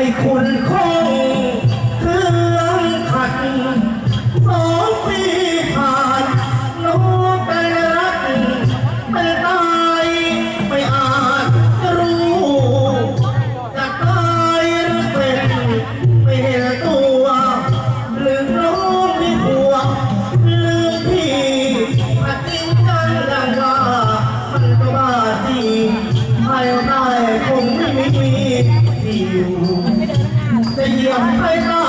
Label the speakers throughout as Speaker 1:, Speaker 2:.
Speaker 1: ให้คุณคงเครื่องขัดสองปี ที่อยู่จะเยียบให้ได้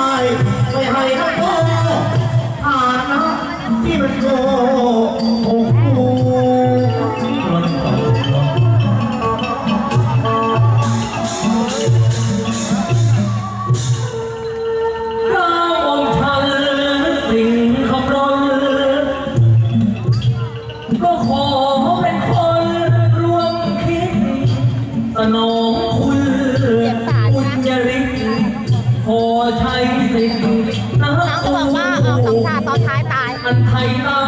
Speaker 1: ไม่ให้ทั้งโง่ฐานะที่มันโง่โอ้โห
Speaker 2: เราองค์ทันสิ่งคำร้นก็ขอเป็นคนร่วมคิดสนอง เขาจะ
Speaker 3: บอกว่าเออสองชาติตอนท้ายตาย
Speaker 2: อันไทยเรา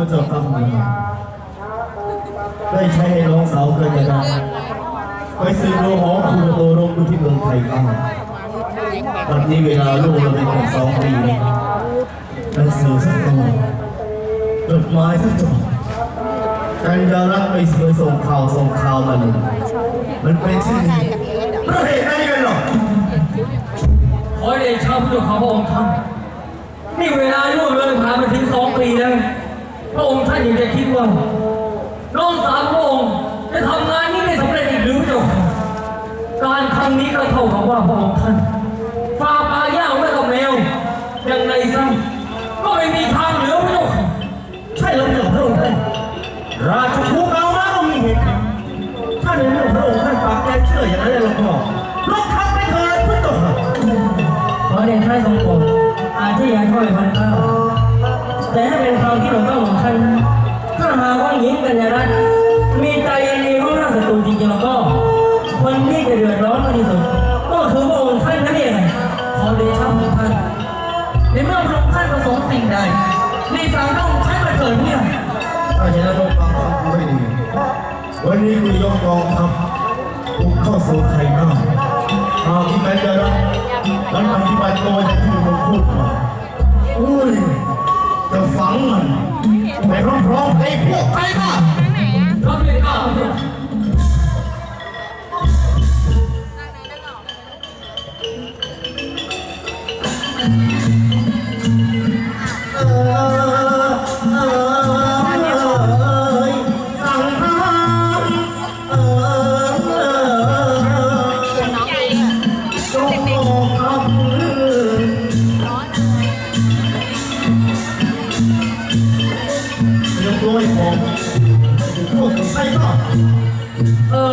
Speaker 2: ผู้
Speaker 1: เจ้าฟังมาได้ใช้ให้น้องสาวเคยจะด้ไปซื้อโลหอคูโตรงที่เมืองไทยบ้างวันนี้เวลาลูกเราเป็นของสองปีหนังสือสักตัวจดหมายสักฉบับกันดารักไปเสือส่งข่าวส่งข่าวมาหนึ่งมันเป็นเช่นนี้เพระเหตุใดกันหรอ
Speaker 2: ขอเดชะพระเจ้าข้าพระองค์ท่านเวลาล่วงเลยผ่านมาถึงสองปีแล้ว พระองค์ท่านยังจะคิดว่า น้องสาวพระองค์จะทำงานนี้ได้สำเร็จอีกหรือเจ้าการครั้งนี้ก็เท่ากับว่าพระองค์ท่านฟาปลาย่าไป
Speaker 1: วั
Speaker 2: นนี้กูย
Speaker 1: กกองทัพบุกเข้าสู่ไทยหน้าหากที่แม้จะรับมันปฏิบัติตัวอย่างที่มึงพูดมาอุ้ยจะฝังมันไปพร้อมๆไอ้พวกไทยหน้า
Speaker 2: รับไม่ได้เนี่
Speaker 4: Oh.